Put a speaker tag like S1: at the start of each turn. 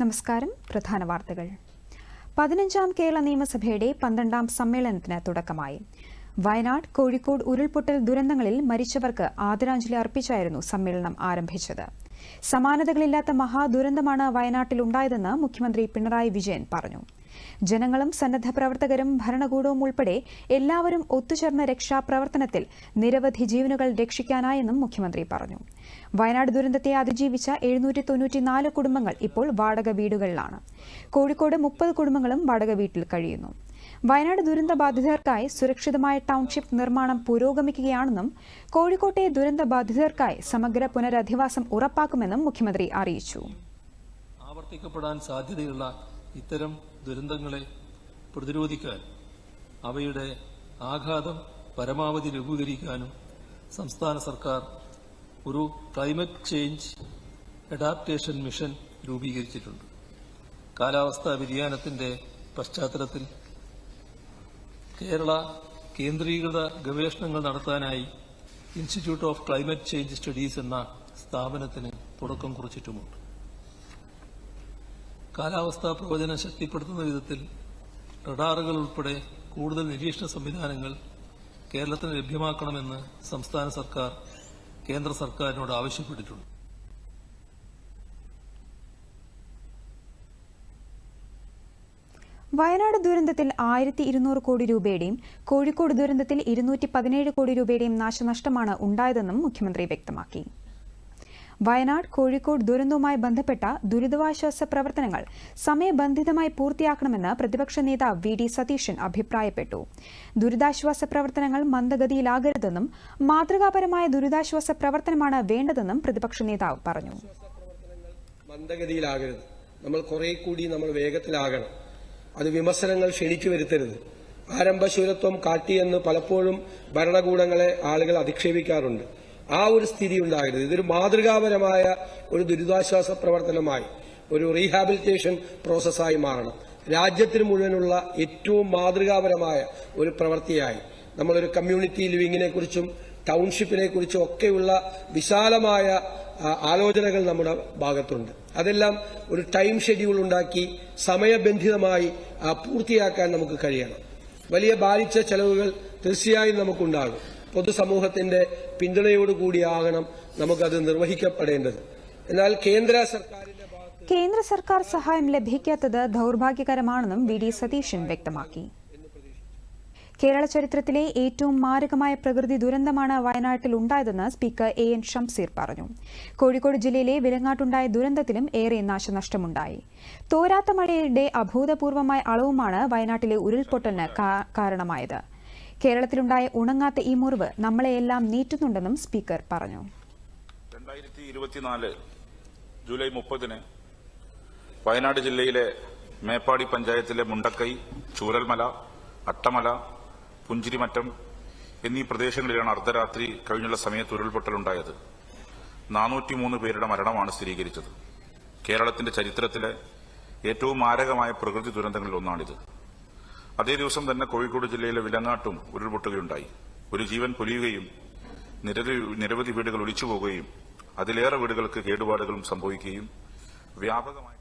S1: നമസ്കാരം. പ്രധാന വാർത്തകൾ. പതിനഞ്ചാം കേരള നിയമസഭയുടെ പന്ത്രണ്ടാം സമ്മേളനത്തിന് തുടക്കമായി. വയനാട് കോഴിക്കോട് ഉരുൾപൊട്ടൽ ദുരന്തങ്ങളിൽ മരിച്ചവർക്ക് ആദരാഞ്ജലി അർപ്പിച്ചായിരുന്നു സമ്മേളനം ആരംഭിച്ചത്. സമാനതകളില്ലാത്ത മഹാദുരന്തമാണ് വയനാട്ടിലുണ്ടായതെന്ന് മുഖ്യമന്ത്രി പിണറായി വിജയൻ പറഞ്ഞു. ജനങ്ങളും സന്നദ്ധ പ്രവർത്തകരും ഭരണകൂടവും ഉൾപ്പെടെ എല്ലാവരും ഒത്തുചേർന്ന രക്ഷാപ്രവർത്തനത്തിൽ നിരവധി ജീവനുകൾ രക്ഷിക്കാനായെന്നും മുഖ്യമന്ത്രി പറഞ്ഞു. വയനാട് ദുരന്തത്തെ അതിജീവിച്ച എഴുന്നൂറ്റി തൊണ്ണൂറ്റിനാല് കുടുംബങ്ങൾ ഇപ്പോൾ വാടക വീടുകളിലാണ്. കോഴിക്കോട് മുപ്പത് കുടുംബങ്ങളും വാടക വീട്ടിൽ കഴിയുന്നു. വയനാട് ദുരന്ത ബാധിതർക്കായി സുരക്ഷിതമായ ടൗൺഷിപ്പ് നിർമ്മാണം പുരോഗമിക്കുകയാണെന്നും കോഴിക്കോട്ടെ ദുരന്ത ബാധിതർക്കായി സമഗ്ര പുനരധിവാസം ഉറപ്പാക്കുമെന്നും മുഖ്യമന്ത്രി അറിയിച്ചു.
S2: ആവർത്തിക്കപ്പെടാൻ സാധ്യതയുള്ള ഇത്തരം ദുരന്തങ്ങളെ പ്രതിരോധിക്കാൻ അവയുടെ ആഘാതം പരമാവധി ലഘൂകരിക്കാനും സംസ്ഥാന സർക്കാർ ഒരു ക്ലൈമറ്റ് ചേഞ്ച് അഡാപ്റ്റേഷൻ മിഷൻ രൂപീകരിച്ചിട്ടുണ്ട്. കാലാവസ്ഥാ വ്യതിയാനത്തിന്റെ പശ്ചാത്തലത്തിൽ കേരള കേന്ദ്രീകൃത ഗവേഷണങ്ങൾ നടത്താനായി institute of climate change studies എന്ന സ്ഥാപനത്തിന് തുടക്കം കുറിച്ചിട്ടുമുണ്ട്. കാലാവസ്ഥാ പ്രവചനം ശക്തിപ്പെടുത്തുന്ന വിധത്തിൽ റഡാറുകൾ ഉൾപ്പെടെ കൂടുതൽ നിരീക്ഷണ സംവിധാനങ്ങൾ കേരളത്തിന് ലഭ്യമാക്കണമെന്ന് സംസ്ഥാന സർക്കാർ കേന്ദ്ര സർക്കാരിനോട് ആവശ്യപ്പെട്ടിട്ടുണ്ട്.
S1: വയനാട് ദുരന്തത്തിൽ ആയിരത്തി ഇരുന്നൂറ് കോടി രൂപയുടെയും കോഴിക്കോട് ദുരന്തത്തിൽ ഇരുന്നൂറ്റി പതിനേഴ് കോടി രൂപയുടെയും നാശനഷ്ടമാണ് ഉണ്ടായതെന്നും മുഖ്യമന്ത്രി വ്യക്തമാക്കി. വയനാട് കോഴിക്കോട് ദുരന്തവുമായി ബന്ധപ്പെട്ട ദുരിതാശ്വാസ പ്രവർത്തനങ്ങൾ സമയബന്ധിതമായി പൂർത്തിയാക്കണമെന്ന് പ്രതിപക്ഷ നേതാവ് വി ഡി സതീശൻ അഭിപ്രായപ്പെട്ടു. ദുരിതാശ്വാസ പ്രവർത്തനങ്ങൾ മന്ദഗതിയിലാകരുതെന്നും മാതൃകാപരമായ ദുരിതാശ്വാസ പ്രവർത്തനമാണ് വേണ്ടതെന്നും പ്രതിപക്ഷ നേതാവ് പറഞ്ഞു.
S3: മന്ദഗതിയിലാകരുത്. നമ്മൾ കുറെ കൂടി നമ്മൾ വേഗത്തിലാകണം. അത് വിമർശനങ്ങൾ ക്ഷണിച്ചു വരുത്തരുത്. ആരംഭശൂരത്വം കാട്ടിയെന്ന് പലപ്പോഴും ഭരണകൂടങ്ങളെ ആളുകൾ അധിക്ഷേപിക്കാറുണ്ട്. ആ ഒരു സ്ഥിതി ഉണ്ടാകരുത്. ഇതൊരു മാതൃകാപരമായ ഒരു ദുരിതാശ്വാസ പ്രവർത്തനമായി ഒരു റീഹാബിലിറ്റേഷൻ പ്രോസസ്സായി മാറണം. രാജ്യത്തിന് മുഴുവനുള്ള ഏറ്റവും മാതൃകാപരമായ ഒരു പ്രവൃത്തിയായി. നമ്മളൊരു കമ്മ്യൂണിറ്റി ലിവിങ്ങിനെ കുറിച്ചും ടൗൺഷിപ്പിനെ കുറിച്ചും ഒക്കെയുള്ള വിശാലമായ ആലോചനകൾ നമ്മുടെ ഭാഗത്തുണ്ട്. അതെല്ലാം ഒരു ടൈം ഷെഡ്യൂൾ ഉണ്ടാക്കി സമയബന്ധിതമായി പൂർത്തിയാക്കാൻ നമുക്ക് കഴിയണം. വലിയ ബാധിച്ച ചെലവുകൾ തീർച്ചയായും നമുക്കുണ്ടാകും. പൊതുസമൂഹത്തിന്റെ പിന്തുണയോടുകൂടിയാകണം നമുക്കത് നിർവഹിക്കപ്പെടേണ്ടത്. എന്നാൽ കേന്ദ്ര സർക്കാരിന്റെ
S1: കേന്ദ്ര സർക്കാർ സഹായം ലഭിക്കാത്തത് ദൗർഭാഗ്യകരമാണെന്നും വി ഡി സതീശൻ വ്യക്തമാക്കി. കേരള ചരിത്രത്തിലെ ഏറ്റവും മാരകമായ പ്രകൃതി ദുരന്തമാണ് വയനാട്ടിൽ ഉണ്ടായതെന്ന് സ്പീക്കർ എ എൻ ഷംസീർ പറഞ്ഞു. കോഴിക്കോട് ജില്ലയിലെ വിലങ്ങാട്ടുണ്ടായ ദുരന്തത്തിലും ഏറെ നാശനഷ്ടമുണ്ടായി. തോരാത്ത മഴയുടെ അഭൂതപൂർവമായ അളവുമാണ് വയനാട്ടിലെ ഉരുൾപൊട്ടലിന് കാരണമായത്. കേരളത്തിലുണ്ടായ ഉണങ്ങാത്ത ഈ മുറിവ് നമ്മളെയെല്ലാം നീറ്റുന്നുണ്ടെന്നും സ്പീക്കർ പറഞ്ഞു.
S4: രണ്ടായിരത്തി ഇരുപത്തിനാല് ജൂലൈ മുപ്പതിന് വയനാട് ജില്ലയിലെ മേപ്പാടി പഞ്ചായത്തിലെ മുണ്ടക്കൈ ചൂരൽമല അട്ടമല പുഞ്ചിരിമറ്റം എന്നീ പ്രദേശങ്ങളിലാണ് അർദ്ധരാത്രി കഴിഞ്ഞുള്ള സമയത്ത് ഉരുൾപൊട്ടലുണ്ടായത്. നാനൂറ്റിമൂന്ന് പേരുടെ മരണമാണ് സ്ഥിരീകരിച്ചത്. കേരളത്തിന്റെ ചരിത്രത്തിലെ ഏറ്റവും മാരകമായ പ്രകൃതി ദുരന്തങ്ങളിൽ ഒന്നാണിത്. അതേ ദിവസം തന്നെ കോഴിക്കോട് ജില്ലയിലെ വിലങ്ങാട്ടും ഉരുൾപൊട്ടുകയുണ്ടായി. ഒരു ജീവൻ പൊലിയുകയും നിരവധി വീടുകൾ ഒലിച്ചുപോകുകയും അതിലേറെ വീടുകൾക്ക് കേടുപാടുകളും സംഭവിക്കുകയും വ്യാപകമായ